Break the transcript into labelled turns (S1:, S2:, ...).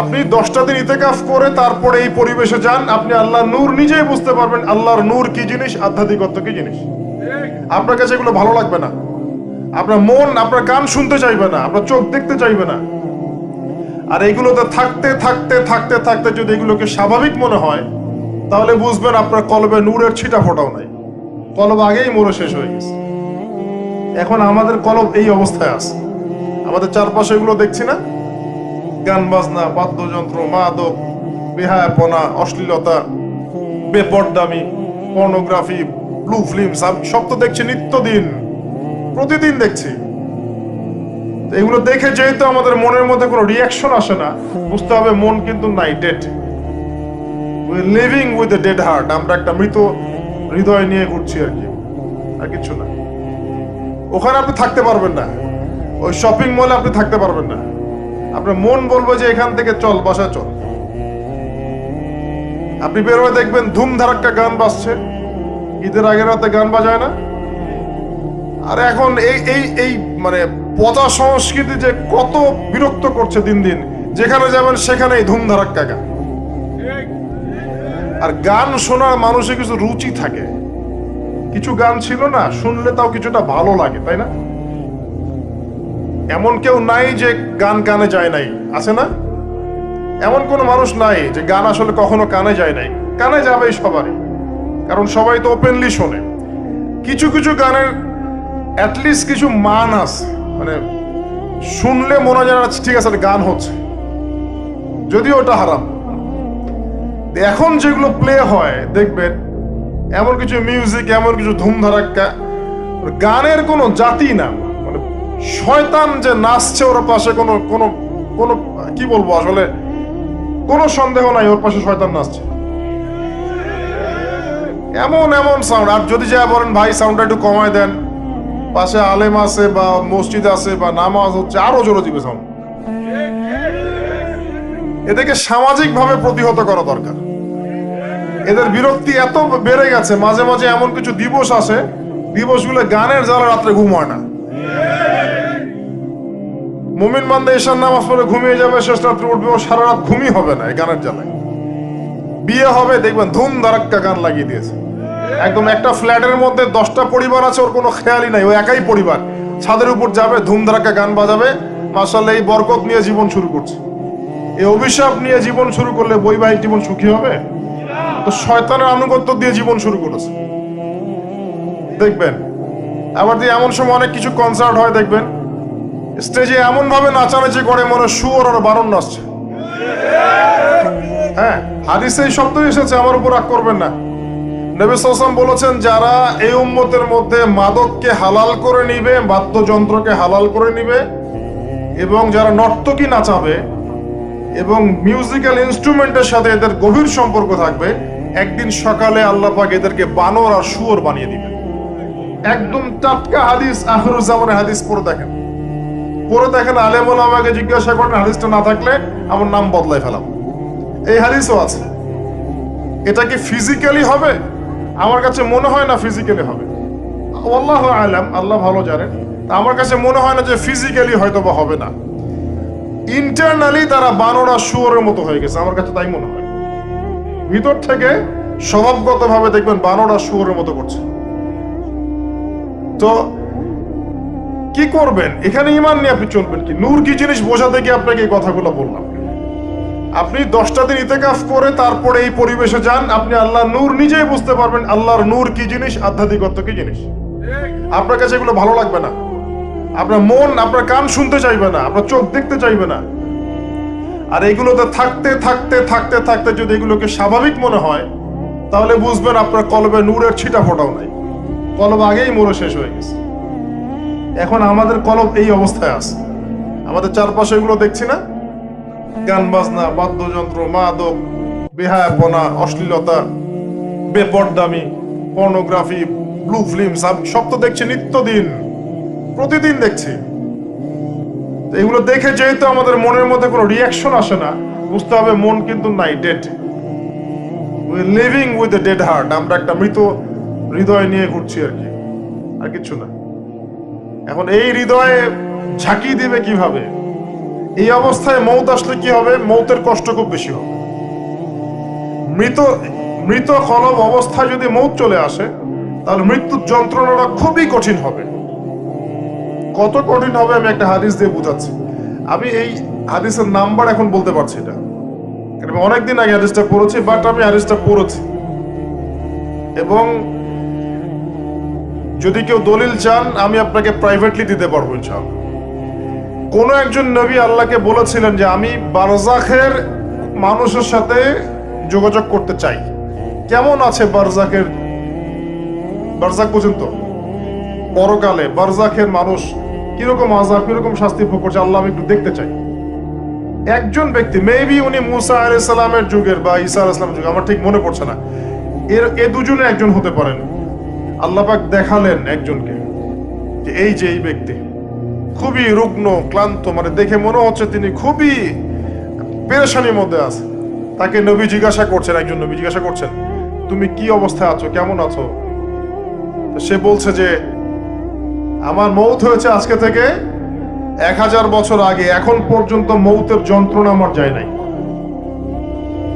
S1: আপনি দশটা দিন ইতেকাফ করে তারপরে এই পরিবেশে যান, আপনি আল্লাহ নূর নিজেই বুঝতে পারবেন আল্লাহর নূর কি জিনিস, আধ্যাত্মিকত্ব কি জিনিস। আপনার কাছে এগুলো ভালো লাগবে না। আপনার মন, আপনার কান শুনতে চাইবে না, আপনার চোখ দেখতে চাইবে না। আর এগুলোতে থাকতে থাকতে থাকতে থাকতে যদি এগুলোকে স্বাভাবিক মনে হয়, তাহলে বুঝবেন আপনার কলবে নূরের ছিটা ফোটাও নাই। কলব আগেই মরে শেষ হয়ে গেছে। এখন আমাদের কলব এই অবস্থায় আছে। আমাদের চারপাশে এগুলো দেখছি না? গান বাজনা বাদ্যযন্ত্র, মাদক, বেহায়াপনা, অশ্লীলতা, বেপরদামি, পর্নোগ্রাফি, ব্লু ফিল্ম, সব তো দেখছি নিত্যদিন, প্রতিদিন দেখছি। এগুলো দেখে যেহেতু আমাদের মনের মধ্যে কোনো রিয়াকশন আসে না, বুঝতে হবে মন কিন্তু নাই dead we living with a dead heart আমরা একটা মৃত হৃদয় নিয়ে ঘুরছি আর কি, আর কিছু না। ওখানে আপনি থাকতে পারবেন না, ওই শপিং মলে আপনি থাকতে পারবেন না। আপনার মন বলবে যে এখান থেকে চল, বাসা চল। আপনি বের হয়ে দেখবেন ধুম ধারাক্কা গান বাজছে। ঈদের আগের রাতে গান বাজায় না? আর এখন এই এই এই মানে পচা সংস্কৃতি যে কত বিরক্ত করছে দিন দিন, যেখানে যাবেন সেখানেই ধুম ধারাক্কা গান। আর গান শোনার মানুষের কিছু রুচি থাকে। কিছু গান ছিল না, শুনলে তাও কিছুটা ভালো লাগে, তাই না? এমন কেউ নাই যে গান কানে যায় নাই। আছে না? এমন কোনো মানুষ নাই যে গান আসলে কখনো কানে যায় নাই। কানে যাবেই সবারই। কারণ সবাই তো ওপেনলি শোনে। কিছু কিছু গানের অ্যাটলিস্ট কিছু মান আছে। মানে শুনলে মনে হয় ঠিক আছে গান হচ্ছে। যদিও ওটা হারাম। এখন যেগুলো প্লে হয়, দেখবেন, এমন কিছু মিউজিক এমন কিছু ধুমধারাক্কা গানের কোনো জাতি না। মানে শয়তান যে নাচছে ওর পাশে কোনো কোনো কোনো, কি বলব আসলে? কোনো সন্দেহ নাই, ওর পাশে শয়তান নাচছে। এমন এমন সাউন্ড আর যদি যা বলেন, ভাই সাউন্ডটা একটু কমায় দেন। পাশে আলেম আছে বা মসজিদ আছে বা নামাজ হচ্ছে, আরও জোরে দিবে সাউন্ড এদেরকে সামাজিক ভাবে প্রতিহত করা দরকার। এদের বিরক্তি এত বেড়ে গেছে, মাঝে মাঝে এমন কিছু দিবস আসে, দিবসগুলো গানের জ্বালা রাত্রে ঘুম হয় না। মুমিন বান্দা ঈশান নামাজ পড়ে ঘুমিয়ে যাবে, শেষ রাত্রে উঠবে, ও সারা রাত ঘুমই হবে না এই গানের জ্বালায়। বিয়ে হবে, দেখবেন ধুম ধারাক্কা গান লাগিয়ে দিয়েছে। একদম একটা ফ্ল্যাটের মধ্যে দশটা পরিবার আছে, ওর কোনো খেয়ালই নাই, ও একাই পরিবার। ছাদের উপর যাবে ধুম ধারাক্কা গান বাজাবে মাসাল্লাহ এই বরকত নিয়ে জীবন শুরু করছে। এই অভিশাপ নিয়ে জীবন শুরু করলে বৈবাহিক জীবন সুখী হবে? তো শয়তানের আনুগত্য দিয়ে জীবন শুরু করেছে। দেখবেন, আবার দিয়ে এমন সময় অনেক কিছু কনসার্ট হয়, দেখবেন স্টেজে এমন ভাবে নাচানাচি করে মনে সুর আর বারণ নাচছে। হ্যাঁ হাদিসে এই শব্দ এসেছে, আমার উপর রাগ করবেন না। নবী বলেছেন, যারা এই উম্মতের মধ্যে মাদককে হালাল করে নিবে, বাদ্যযন্ত্রকে হালাল করে নিবে, এবং যারা নর্তকী নাচাবে, এবং মিউজিক্যাল ইনস্ট্রুমেন্টের সাথে এদের গভীর সম্পর্ক থাকবে, একদিন সকালে আল্লাহ পাক এদেরকে বানর আর শুয়োর বানিয়ে দিবে একদম টাটকা হাদিস আখরুজ্জামানের হাদিস পড়ে দেখেন। পড়ে দেখেন আলেমুল আমাকে জিজ্ঞাসা করেন, হাদিসটা না থাকলে আমার নাম বদলাই ফেলাম। এই হাদিসও আছে। এটা কি ফিজিক্যালি হবে? আমার কাছে মনে হয় না ফিজিক্যালি হবে। আল্লাহ আলাম, আল্লাহ ভালো জানেন। আমার কাছে মনে হয় না যে ফিজিক্যালি হয়তো বা হবে না। ইন্টারনালি তারা বানরা শুয়োরের মতো হয়ে গেছে, আমার কাছে তাই মনে হয়। ভিতর থেকে স্বভাবগতভাবে দেখবেন বানরা শুয়োরের মতো করছে। তো কি করবেন? এখানে ইমান নিয়ে আপনি চলবেন কি? নূর কি জিনিস বোঝাতে গিয়ে আপনাকে এই কথাগুলো বললাম? আপনি দশটা দিন ইতেকাফ করে তারপরে এই পরিবেশে যান, আপনি আল্লাহ নূর নিজেই বুঝতে পারবেন আল্লাহর নূর কি জিনিস, আধ্যাত্মিকত্ব কি জিনিস। আপনার কাছে এগুলো ভালো লাগবে না। আপনার মন, আপনার কান শুনতে চাইবে না, আপনার চোখ দেখতে চাইবে না। আর এগুলোতে থাকতে থাকতে থাকতে থাকতে যদি এগুলোকে স্বাভাবিক মনে হয়, তাহলে বুঝবেন আপনার কলবে নূরের ছিটা ফোটাও নাই। কলব আগেই মরে শেষ হয়ে গেছে। এখন আমাদের কলব এই অবস্থায় আছে। আমাদের চারপাশে এগুলো দেখছি না? গান, বাজনা, বাদ্যযন্ত্র, মাদক, বেহায়াপনা, অশ্লীলতা, বেপরদামি, পর্নোগ্রাফি, ব্লু ফিল্ম সব তো দেখছি নিত্যদিন। প্রতিদিন দেখছি। এগুলো দেখে যেহেতু আমাদের মনের মধ্যে কোনো রিয়াকশন আসে না, বুঝতে হবে মন কিন্তু নাই dead we living with a dead heart আমরা একটা মৃত হৃদয় নিয়ে ঘুরছি আর কি। আর কিছু না। এখন এই হৃদয়ে ঝাঁকি দিবে কীভাবে? এই অবস্থায় মৌত আসলে কি হবে? মৌতের কষ্ট খুব বেশি হবে। মৃত মৃত কলম অবস্থায় যদি মৌত চলে আসে, তাহলে মৃত্যুর যন্ত্রণাটা খুবই কঠিন হবে। কত কঠিন হবে আমি একটা হাদিস দিয়ে বুঝাচ্ছি। আমি এই হাদিসের নাম্বার এখন বলতে পারছি না অনেকদিন আগে হাদিসটা পড়েছি বাট আমি হাদিসটা পড়েছি। এবং যদি কেউ দলিল চান, আমি আপনাকে প্রাইভেটলি দিতে পারব, ইনশাআল্লাহ। কোন একজন নবী আল্লাহকে বলেছিলেন যে, আমি বারজাখের মানুষের সাথে যোগাযোগ করতে চাই। কেমন আছে বারজাকের বারজাক পর্যন্ত পরকালে বারজাখের মানুষ কীরকম আজাব কীরকম শাস্তি ভোগ করছে, আল্লাহ আমি একটু দেখতে চাই। একজন ব্যক্তি মেবি উনি মুসা আলাইহিস সালামের যুগের বা ঈসা আলাইহিস সালামের যুগে আমার ঠিক মনে পড়ছে না। এর, এ দুজনে একজন হতে পারেন। আল্লাহ পাক দেখালেন একজনকে যে এই যে এই ব্যক্তি খুবই রুগ্ন, ক্লান্ত মানে দেখে মনে হচ্ছে তিনি খুবই পেরেশানির মধ্যে আছে। তাকে নবী জিজ্ঞাসা করছেন, একজন নবী জিজ্ঞাসা করছেন, তুমি কি অবস্থায় আছো? কেমন আছো? তো সে বলছে যে, আমার মৌত হয়েছে আজকে থেকে এক হাজার বছর আগে। এখন পর্যন্ত মৌতের যন্ত্রণা আমার যায় নাই।